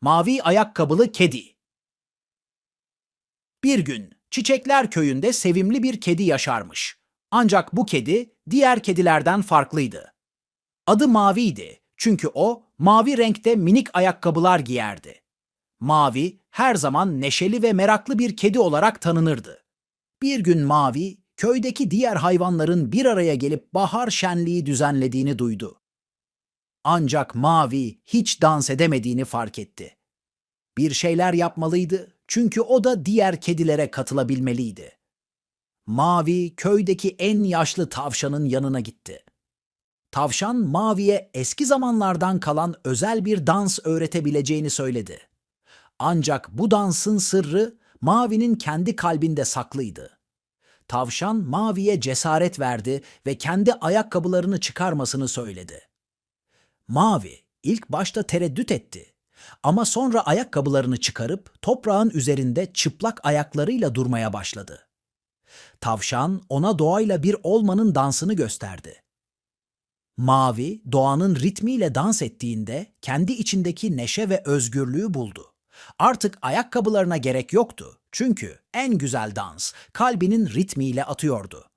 Mavi ayakkabılı kedi. Bir gün Çiçekler köyünde sevimli bir kedi yaşarmış. Ancak bu kedi diğer kedilerden farklıydı. Adı Mavi'ydi çünkü o mavi renkte minik ayakkabılar giyerdi. Mavi her zaman neşeli ve meraklı bir kedi olarak tanınırdı. Bir gün Mavi köydeki diğer hayvanların bir araya gelip bahar şenliği düzenlediğini duydu. Ancak Mavi hiç dans edemediğini fark etti. Bir şeyler yapmalıydı çünkü o da diğer kedilere katılabilmeliydi. Mavi köydeki en yaşlı tavşanın yanına gitti. Tavşan Mavi'ye eski zamanlardan kalan özel bir dans öğretebileceğini söyledi. Ancak bu dansın sırrı Mavi'nin kendi kalbinde saklıydı. Tavşan Mavi'ye cesaret verdi ve kendi ayakkabılarını çıkarmasını söyledi. Mavi ilk başta tereddüt etti. Ama sonra ayakkabılarını çıkarıp toprağın üzerinde çıplak ayaklarıyla durmaya başladı. Tavşan ona doğayla bir olmanın dansını gösterdi. Mavi doğanın ritmiyle dans ettiğinde kendi içindeki neşe ve özgürlüğü buldu. Artık ayakkabılarına gerek yoktu çünkü en güzel dans kalbinin ritmiyle atıyordu.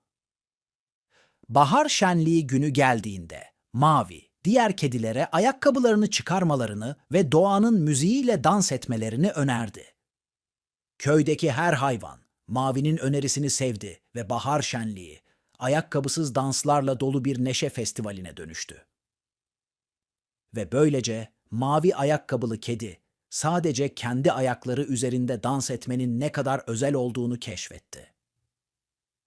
Bahar şenliği günü geldiğinde Mavi diğer kedilere ayakkabılarını çıkarmalarını ve doğanın müziğiyle dans etmelerini önerdi. Köydeki her hayvan Mavi'nin önerisini sevdi ve bahar şenliği ayakkabısız danslarla dolu bir neşe festivaline dönüştü. Ve böylece mavi ayakkabılı kedi sadece kendi ayakları üzerinde dans etmenin ne kadar özel olduğunu keşfetti.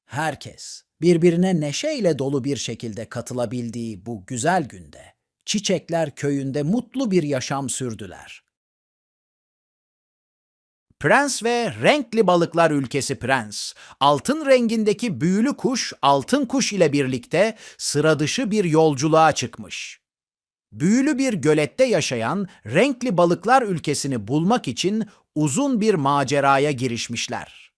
Herkes birbirine neşeyle dolu bir şekilde katılabildiği bu güzel günde Çiçekler köyünde mutlu bir yaşam sürdüler. Prens ve renkli balıklar ülkesi Prens, altın rengindeki büyülü kuş Altın Kuş ile birlikte sıra dışı bir yolculuğa çıkmış. Büyülü bir gölette yaşayan renkli balıklar ülkesini bulmak için uzun bir maceraya girişmişler.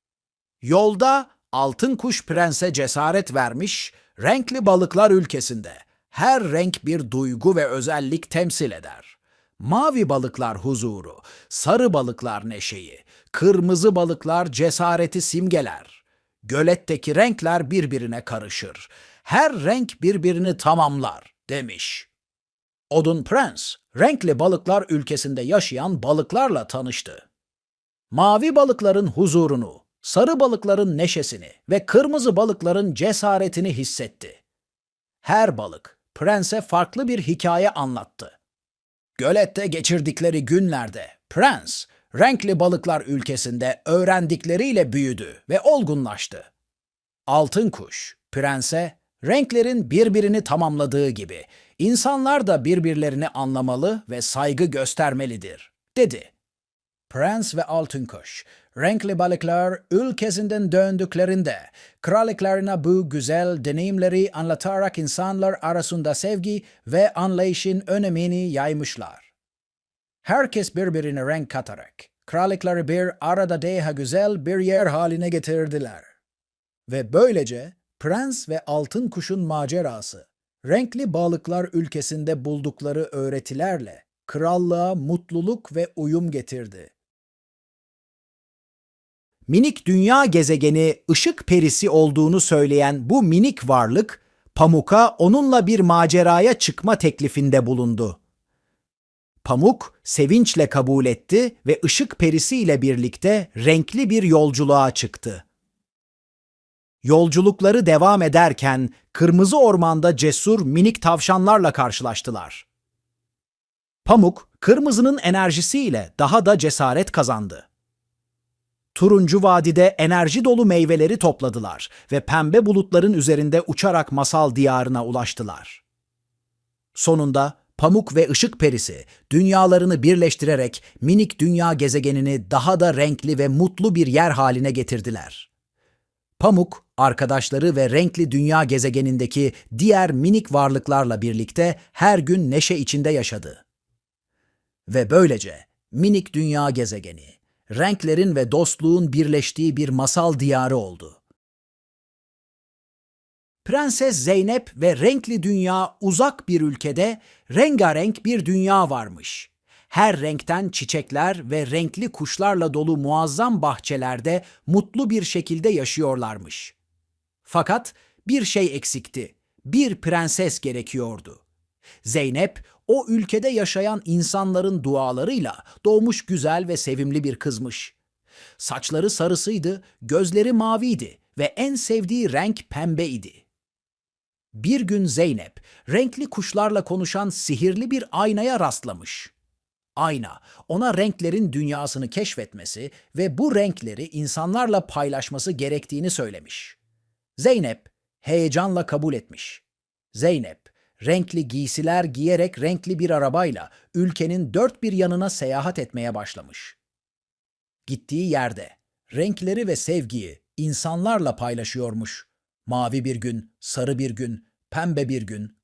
Yolda Altın Kuş Prens'e cesaret vermiş, renkli balıklar ülkesinde her renk bir duygu ve özellik temsil eder. Mavi balıklar huzuru, sarı balıklar neşeyi, kırmızı balıklar cesareti simgeler. Göletteki renkler birbirine karışır. Her renk birbirini tamamlar, demiş. Odun Prens, renkli balıklar ülkesinde yaşayan balıklarla tanıştı. Mavi balıkların huzurunu, sarı balıkların neşesini ve kırmızı balıkların cesaretini hissetti. Her balık prense farklı bir hikaye anlattı. Gölette geçirdikleri günlerde prens renkli balıklar ülkesinde öğrendikleriyle büyüdü ve olgunlaştı. Altın kuş prense renklerin birbirini tamamladığı gibi insanlar da birbirlerini anlamalı ve saygı göstermelidir, dedi. Prens ve Altın Kuş, renkli balıklar ülkesinden döndüklerinde krallıklarına bu güzel deneyimleri anlatarak insanlar arasında sevgi ve anlayışın önemini yaymışlar. Herkes birbirine renk katarak krallıkları bir arada daha güzel bir yer haline getirdiler. Ve böylece Prens ve Altın Kuş'un macerası, renkli balıklar ülkesinde buldukları öğretilerle krallığa mutluluk ve uyum getirdi minik dünya gezegeni ışık perisi olduğunu söyleyen bu minik varlık, Pamuk'a onunla bir maceraya çıkma teklifinde bulundu. Pamuk sevinçle kabul etti ve ışık perisi ile birlikte renkli bir yolculuğa çıktı. Yolculukları devam ederken kırmızı ormanda cesur minik tavşanlarla karşılaştılar. Pamuk, kırmızının enerjisiyle daha da cesaret kazandı. Turuncu Vadide enerji dolu meyveleri topladılar ve pembe bulutların üzerinde uçarak masal diyarına ulaştılar. Sonunda Pamuk ve Işık Perisi dünyalarını birleştirerek minik dünya gezegenini daha da renkli ve mutlu bir yer haline getirdiler. Pamuk, arkadaşları ve renkli dünya gezegenindeki diğer minik varlıklarla birlikte her gün neşe içinde yaşadı. Ve böylece minik dünya gezegeni renklerin ve dostluğun birleştiği bir masal diyarı oldu. Prenses Zeynep ve renkli dünya uzak bir ülkede rengarenk bir dünya varmış. her renkten çiçekler ve renkli kuşlarla dolu muazzam bahçelerde mutlu bir şekilde yaşıyorlarmış. Fakat bir şey eksikti. Bir prenses gerekiyordu. Zeynep, o ülkede yaşayan insanların dualarıyla doğmuş güzel ve sevimli bir kızmış. Saçları sarısıydı, gözleri maviydi ve en sevdiği renk pembeydi. Bir gün Zeynep, renkli kuşlarla konuşan sihirli bir aynaya rastlamış. Ayna, ona renklerin dünyasını keşfetmesi ve bu renkleri insanlarla paylaşması gerektiğini söylemiş. Zeynep, heyecanla kabul etmiş. Zeynep, renkli giysiler giyerek renkli bir arabayla ülkenin dört bir yanına seyahat etmeye başlamış. Gittiği yerde renkleri ve sevgiyi insanlarla paylaşıyormuş. Mavi bir gün, sarı bir gün, pembe bir gün.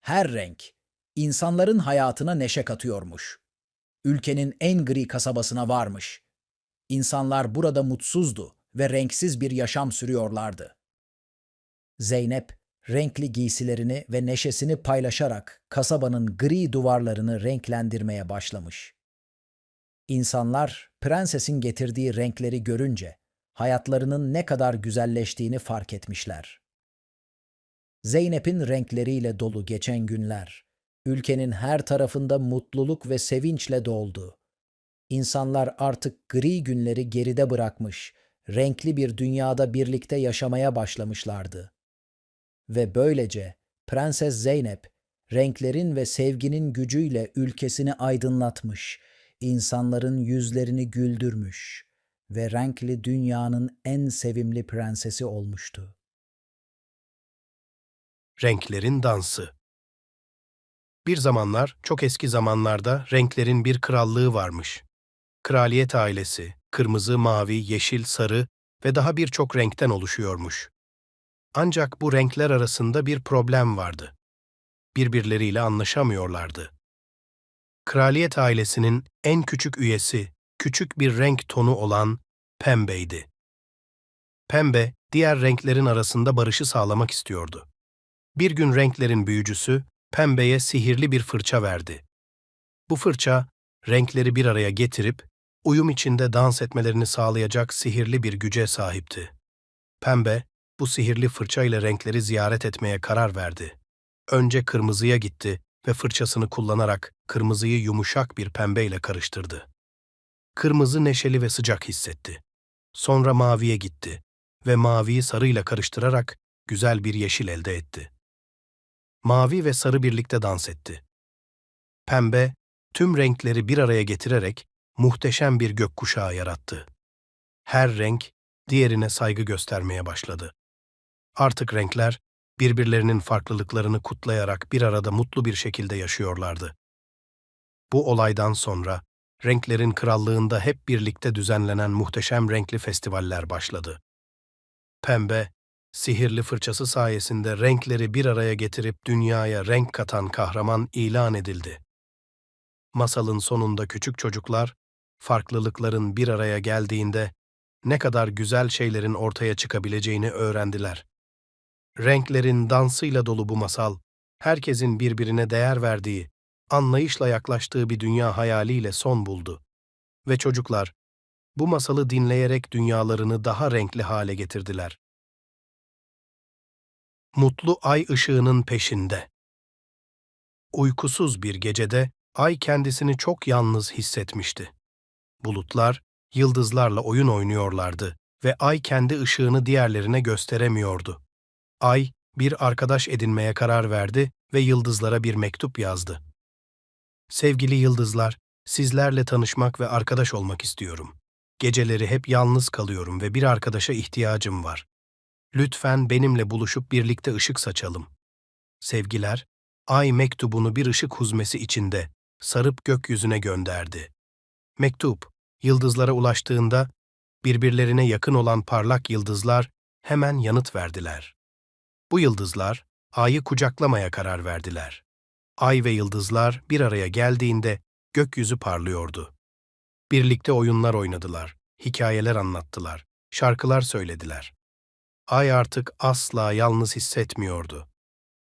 Her renk insanların hayatına neşe katıyormuş. Ülkenin en gri kasabasına varmış. İnsanlar burada mutsuzdu ve renksiz bir yaşam sürüyorlardı. Zeynep renkli giysilerini ve neşesini paylaşarak kasabanın gri duvarlarını renklendirmeye başlamış. İnsanlar prensesin getirdiği renkleri görünce hayatlarının ne kadar güzelleştiğini fark etmişler. Zeynep'in renkleriyle dolu geçen günler, ülkenin her tarafında mutluluk ve sevinçle doldu. İnsanlar artık gri günleri geride bırakmış, renkli bir dünyada birlikte yaşamaya başlamışlardı. Ve böylece Prenses Zeynep, renklerin ve sevginin gücüyle ülkesini aydınlatmış, insanların yüzlerini güldürmüş ve renkli dünyanın en sevimli prensesi olmuştu. Renklerin Dansı Bir zamanlar, çok eski zamanlarda renklerin bir krallığı varmış. Kraliyet ailesi, kırmızı, mavi, yeşil, sarı ve daha birçok renkten oluşuyormuş. Ancak bu renkler arasında bir problem vardı. Birbirleriyle anlaşamıyorlardı. Kraliyet ailesinin en küçük üyesi, küçük bir renk tonu olan pembeydi. Pembe, diğer renklerin arasında barışı sağlamak istiyordu. Bir gün renklerin büyücüsü, pembeye sihirli bir fırça verdi. Bu fırça, renkleri bir araya getirip, uyum içinde dans etmelerini sağlayacak sihirli bir güce sahipti. Pembe, bu sihirli fırça ile renkleri ziyaret etmeye karar verdi. Önce kırmızıya gitti ve fırçasını kullanarak kırmızıyı yumuşak bir pembeyle karıştırdı. Kırmızı neşeli ve sıcak hissetti. Sonra maviye gitti ve maviyi sarıyla karıştırarak güzel bir yeşil elde etti. Mavi ve sarı birlikte dans etti. Pembe, tüm renkleri bir araya getirerek muhteşem bir gökkuşağı yarattı. Her renk diğerine saygı göstermeye başladı. Artık renkler birbirlerinin farklılıklarını kutlayarak bir arada mutlu bir şekilde yaşıyorlardı. Bu olaydan sonra renklerin krallığında hep birlikte düzenlenen muhteşem renkli festivaller başladı. Pembe, sihirli fırçası sayesinde renkleri bir araya getirip dünyaya renk katan kahraman ilan edildi. Masalın sonunda küçük çocuklar, farklılıkların bir araya geldiğinde ne kadar güzel şeylerin ortaya çıkabileceğini öğrendiler. Renklerin dansıyla dolu bu masal, herkesin birbirine değer verdiği, anlayışla yaklaştığı bir dünya hayaliyle son buldu. Ve çocuklar, bu masalı dinleyerek dünyalarını daha renkli hale getirdiler. Mutlu ay ışığının peşinde. Uykusuz bir gecede ay kendisini çok yalnız hissetmişti. Bulutlar, yıldızlarla oyun oynuyorlardı ve ay kendi ışığını diğerlerine gösteremiyordu. Ay, bir arkadaş edinmeye karar verdi ve yıldızlara bir mektup yazdı. Sevgili yıldızlar, sizlerle tanışmak ve arkadaş olmak istiyorum. Geceleri hep yalnız kalıyorum ve bir arkadaşa ihtiyacım var. Lütfen benimle buluşup birlikte ışık saçalım. Sevgiler, Ay mektubunu bir ışık huzmesi içinde sarıp gökyüzüne gönderdi. Mektup, yıldızlara ulaştığında birbirlerine yakın olan parlak yıldızlar hemen yanıt verdiler. Bu yıldızlar Ay'ı kucaklamaya karar verdiler. Ay ve yıldızlar bir araya geldiğinde gökyüzü parlıyordu. Birlikte oyunlar oynadılar, hikayeler anlattılar, şarkılar söylediler. Ay artık asla yalnız hissetmiyordu.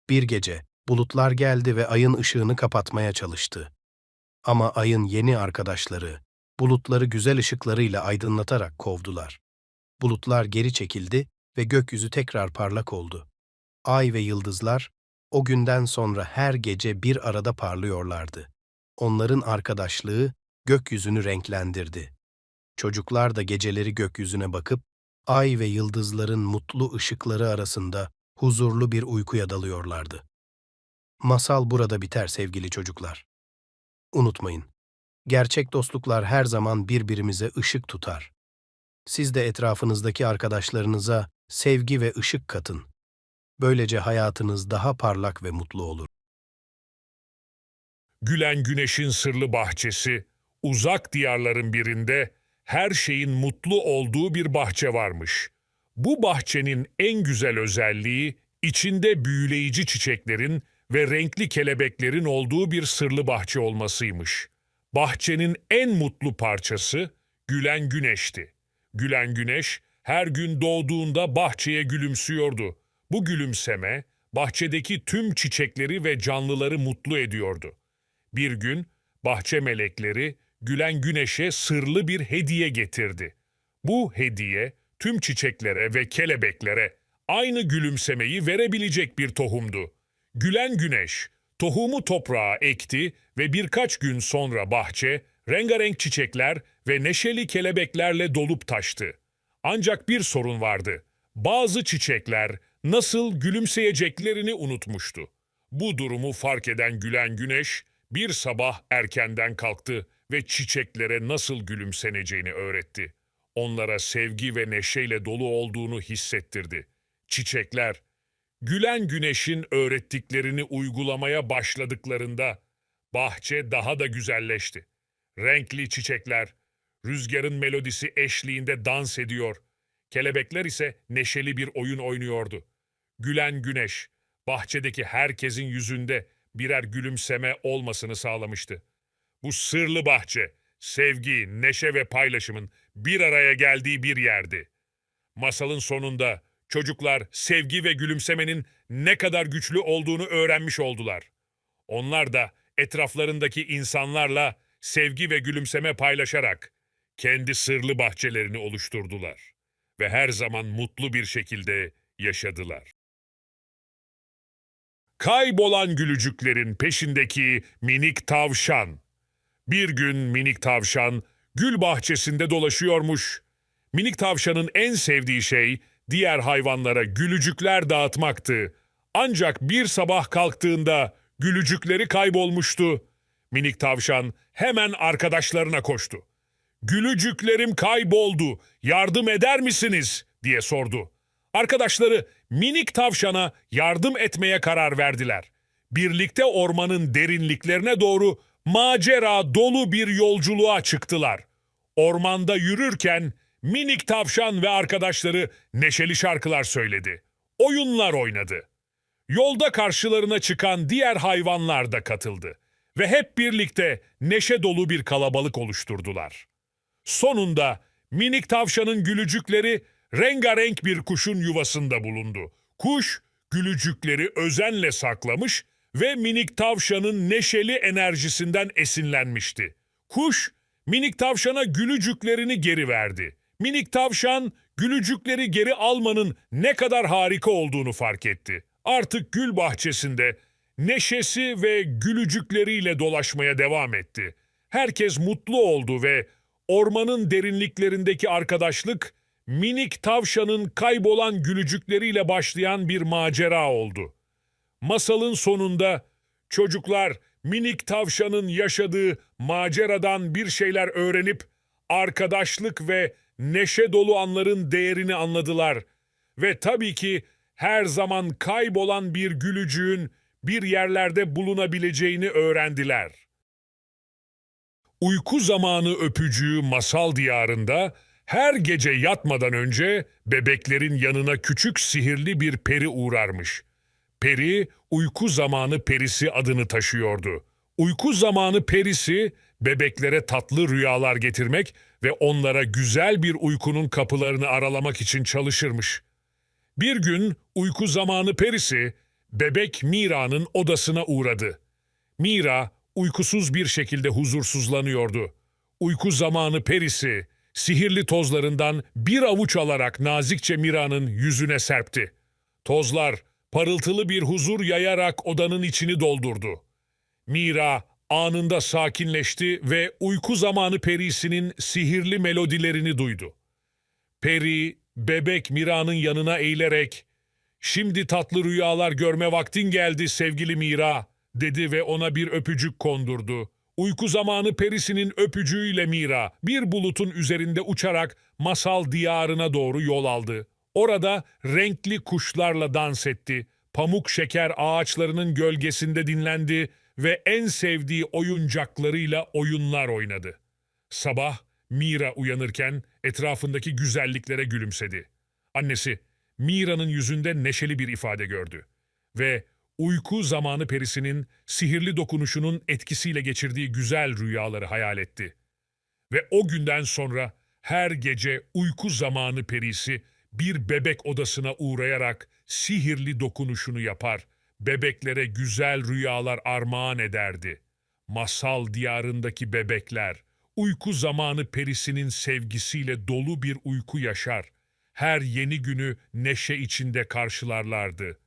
Bir gece bulutlar geldi ve ayın ışığını kapatmaya çalıştı. Ama ayın yeni arkadaşları bulutları güzel ışıklarıyla aydınlatarak kovdular. Bulutlar geri çekildi ve gökyüzü tekrar parlak oldu. Ay ve yıldızlar o günden sonra her gece bir arada parlıyorlardı. Onların arkadaşlığı gökyüzünü renklendirdi. Çocuklar da geceleri gökyüzüne bakıp ay ve yıldızların mutlu ışıkları arasında huzurlu bir uykuya dalıyorlardı. Masal burada biter sevgili çocuklar. Unutmayın, gerçek dostluklar her zaman birbirimize ışık tutar. Siz de etrafınızdaki arkadaşlarınıza sevgi ve ışık katın. Böylece hayatınız daha parlak ve mutlu olur. Gülen Güneş'in sırlı bahçesi, uzak diyarların birinde her şeyin mutlu olduğu bir bahçe varmış. Bu bahçenin en güzel özelliği içinde büyüleyici çiçeklerin ve renkli kelebeklerin olduğu bir sırlı bahçe olmasıymış. Bahçenin en mutlu parçası Gülen Güneş'ti. Gülen Güneş her gün doğduğunda bahçeye gülümsüyordu. Bu gülümseme bahçedeki tüm çiçekleri ve canlıları mutlu ediyordu. Bir gün bahçe melekleri gülen güneşe sırlı bir hediye getirdi. Bu hediye tüm çiçeklere ve kelebeklere aynı gülümsemeyi verebilecek bir tohumdu. Gülen güneş tohumu toprağa ekti ve birkaç gün sonra bahçe rengarenk çiçekler ve neşeli kelebeklerle dolup taştı. Ancak bir sorun vardı. Bazı çiçekler nasıl gülümseyeceklerini unutmuştu. Bu durumu fark eden gülen güneş bir sabah erkenden kalktı ve çiçeklere nasıl gülümseneceğini öğretti. Onlara sevgi ve neşeyle dolu olduğunu hissettirdi. Çiçekler, gülen güneşin öğrettiklerini uygulamaya başladıklarında bahçe daha da güzelleşti. Renkli çiçekler, rüzgarın melodisi eşliğinde dans ediyor. Kelebekler ise neşeli bir oyun oynuyordu. Gülen güneş, bahçedeki herkesin yüzünde birer gülümseme olmasını sağlamıştı. Bu sırlı bahçe, sevgi, neşe ve paylaşımın bir araya geldiği bir yerdi. Masalın sonunda çocuklar sevgi ve gülümsemenin ne kadar güçlü olduğunu öğrenmiş oldular. Onlar da etraflarındaki insanlarla sevgi ve gülümseme paylaşarak kendi sırlı bahçelerini oluşturdular ve her zaman mutlu bir şekilde yaşadılar. Kaybolan gülücüklerin peşindeki minik tavşan. Bir gün minik tavşan gül bahçesinde dolaşıyormuş. Minik tavşanın en sevdiği şey diğer hayvanlara gülücükler dağıtmaktı. Ancak bir sabah kalktığında gülücükleri kaybolmuştu. Minik tavşan hemen arkadaşlarına koştu. Gülücüklerim kayboldu, yardım eder misiniz? diye sordu. Arkadaşları minik tavşana yardım etmeye karar verdiler. Birlikte ormanın derinliklerine doğru macera dolu bir yolculuğa çıktılar. Ormanda yürürken minik tavşan ve arkadaşları neşeli şarkılar söyledi. Oyunlar oynadı. Yolda karşılarına çıkan diğer hayvanlar da katıldı ve hep birlikte neşe dolu bir kalabalık oluşturdular. Sonunda minik tavşanın gülücükleri rengarenk bir kuşun yuvasında bulundu. Kuş gülücükleri özenle saklamış ve minik tavşanın neşeli enerjisinden esinlenmişti. Kuş minik tavşana gülücüklerini geri verdi. Minik tavşan gülücükleri geri almanın ne kadar harika olduğunu fark etti. Artık gül bahçesinde neşesi ve gülücükleriyle dolaşmaya devam etti. Herkes mutlu oldu ve ormanın derinliklerindeki arkadaşlık minik tavşanın kaybolan gülücükleriyle başlayan bir macera oldu. Masalın sonunda çocuklar minik tavşanın yaşadığı maceradan bir şeyler öğrenip arkadaşlık ve neşe dolu anların değerini anladılar ve tabii ki her zaman kaybolan bir gülücüğün bir yerlerde bulunabileceğini öğrendiler. Uyku zamanı öpücüğü masal diyarında her gece yatmadan önce bebeklerin yanına küçük sihirli bir peri uğrarmış. Peri, uyku zamanı perisi adını taşıyordu. Uyku zamanı perisi, bebeklere tatlı rüyalar getirmek ve onlara güzel bir uykunun kapılarını aralamak için çalışırmış. Bir gün uyku zamanı perisi, bebek Mira'nın odasına uğradı. Mira, uykusuz bir şekilde huzursuzlanıyordu. Uyku zamanı perisi, sihirli tozlarından bir avuç alarak nazikçe Mira'nın yüzüne serpti. Tozlar parıltılı bir huzur yayarak odanın içini doldurdu. Mira anında sakinleşti ve uyku zamanı perisinin sihirli melodilerini duydu. Peri, bebek Mira'nın yanına eğilerek, ''Şimdi tatlı rüyalar görme vaktin geldi sevgili Mira.'' Dedi ve ona bir öpücük kondurdu. Uyku zamanı perisinin öpücüğüyle Mira bir bulutun üzerinde uçarak masal diyarına doğru yol aldı. Orada renkli kuşlarla dans etti. Pamuk şeker ağaçlarının gölgesinde dinlendi ve en sevdiği oyuncaklarıyla oyunlar oynadı. Sabah Mira uyanırken etrafındaki güzelliklere gülümsedi. Annesi Mira'nın yüzünde neşeli bir ifade gördü ve uyku zamanı perisinin sihirli dokunuşunun etkisiyle geçirdiği güzel rüyaları hayal etti. Ve o günden sonra her gece uyku zamanı perisi bir bebek odasına uğrayarak sihirli dokunuşunu yapar, bebeklere güzel rüyalar armağan ederdi. Masal diyarındaki bebekler, uyku zamanı perisinin sevgisiyle dolu bir uyku yaşar. Her yeni günü neşe içinde karşılarlardı.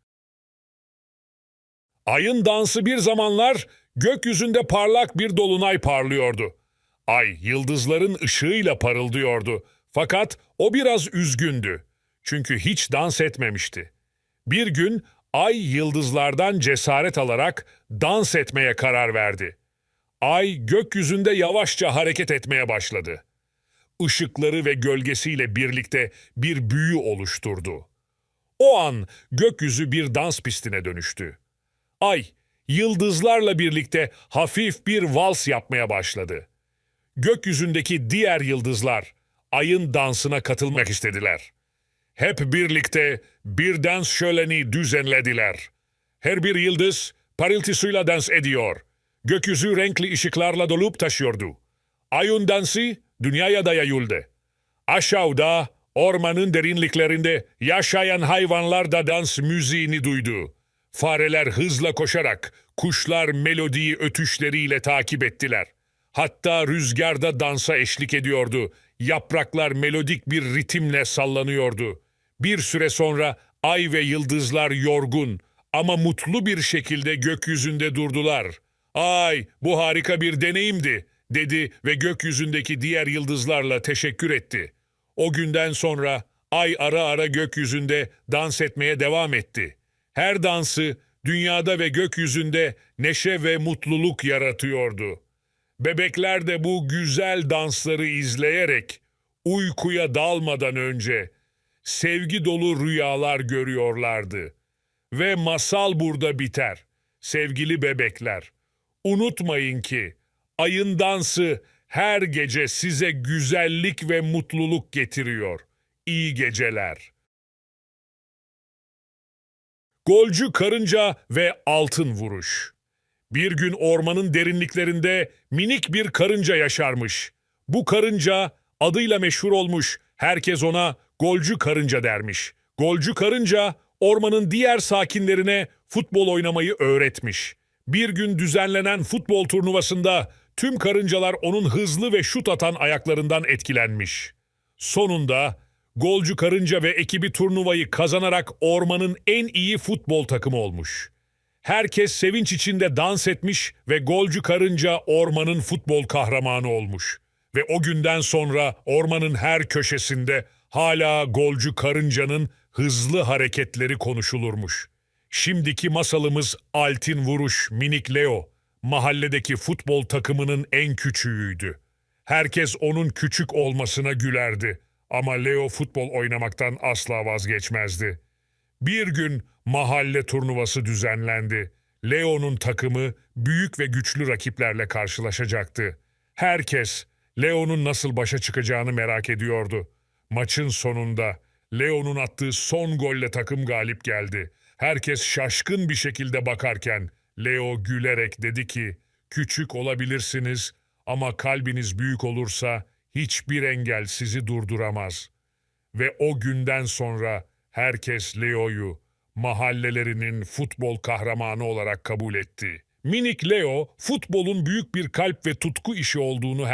Ayın dansı bir zamanlar gökyüzünde parlak bir dolunay parlıyordu. Ay yıldızların ışığıyla parıldıyordu. Fakat o biraz üzgündü. Çünkü hiç dans etmemişti. Bir gün ay yıldızlardan cesaret alarak dans etmeye karar verdi. Ay gökyüzünde yavaşça hareket etmeye başladı. Işıkları ve gölgesiyle birlikte bir büyü oluşturdu. O an gökyüzü bir dans pistine dönüştü. Ay, yıldızlarla birlikte hafif bir vals yapmaya başladı. Gökyüzündeki diğer yıldızlar ayın dansına katılmak istediler. Hep birlikte bir dans şöleni düzenlediler. Her bir yıldız parıltısıyla dans ediyor. Gökyüzü renkli ışıklarla dolup taşıyordu. Ayın dansı dünyaya da yayıldı. Aşağıda ormanın derinliklerinde yaşayan hayvanlar da dans müziğini duydu. Fareler hızla koşarak kuşlar melodiyi ötüşleriyle takip ettiler. Hatta rüzgarda dansa eşlik ediyordu. Yapraklar melodik bir ritimle sallanıyordu. Bir süre sonra ay ve yıldızlar yorgun ama mutlu bir şekilde gökyüzünde durdular. Ay, bu harika bir deneyimdi, dedi ve gökyüzündeki diğer yıldızlarla teşekkür etti. O günden sonra ay ara ara gökyüzünde dans etmeye devam etti. Her dansı dünyada ve gökyüzünde neşe ve mutluluk yaratıyordu. Bebekler de bu güzel dansları izleyerek uykuya dalmadan önce sevgi dolu rüyalar görüyorlardı. Ve masal burada biter. Sevgili bebekler, unutmayın ki ayın dansı her gece size güzellik ve mutluluk getiriyor. İyi geceler. Golcü karınca ve altın vuruş. Bir gün ormanın derinliklerinde minik bir karınca yaşarmış. Bu karınca adıyla meşhur olmuş. Herkes ona golcü karınca dermiş. Golcü karınca ormanın diğer sakinlerine futbol oynamayı öğretmiş. Bir gün düzenlenen futbol turnuvasında tüm karıncalar onun hızlı ve şut atan ayaklarından etkilenmiş. Sonunda golcü karınca ve ekibi turnuvayı kazanarak ormanın en iyi futbol takımı olmuş. Herkes sevinç içinde dans etmiş ve golcü karınca ormanın futbol kahramanı olmuş. Ve o günden sonra ormanın her köşesinde hala golcü karıncanın hızlı hareketleri konuşulurmuş. Şimdiki masalımız Altin Vuruş Minik Leo, mahalledeki futbol takımının en küçüğüydü. Herkes onun küçük olmasına gülerdi ama Leo futbol oynamaktan asla vazgeçmezdi. Bir gün mahalle turnuvası düzenlendi. Leo'nun takımı büyük ve güçlü rakiplerle karşılaşacaktı. Herkes Leo'nun nasıl başa çıkacağını merak ediyordu. Maçın sonunda Leo'nun attığı son golle takım galip geldi. Herkes şaşkın bir şekilde bakarken Leo gülerek dedi ki, "Küçük olabilirsiniz ama kalbiniz büyük olursa hiçbir engel sizi durduramaz." Ve o günden sonra herkes Leo'yu mahallelerinin futbol kahramanı olarak kabul etti. Minik Leo, futbolun büyük bir kalp ve tutku işi olduğunu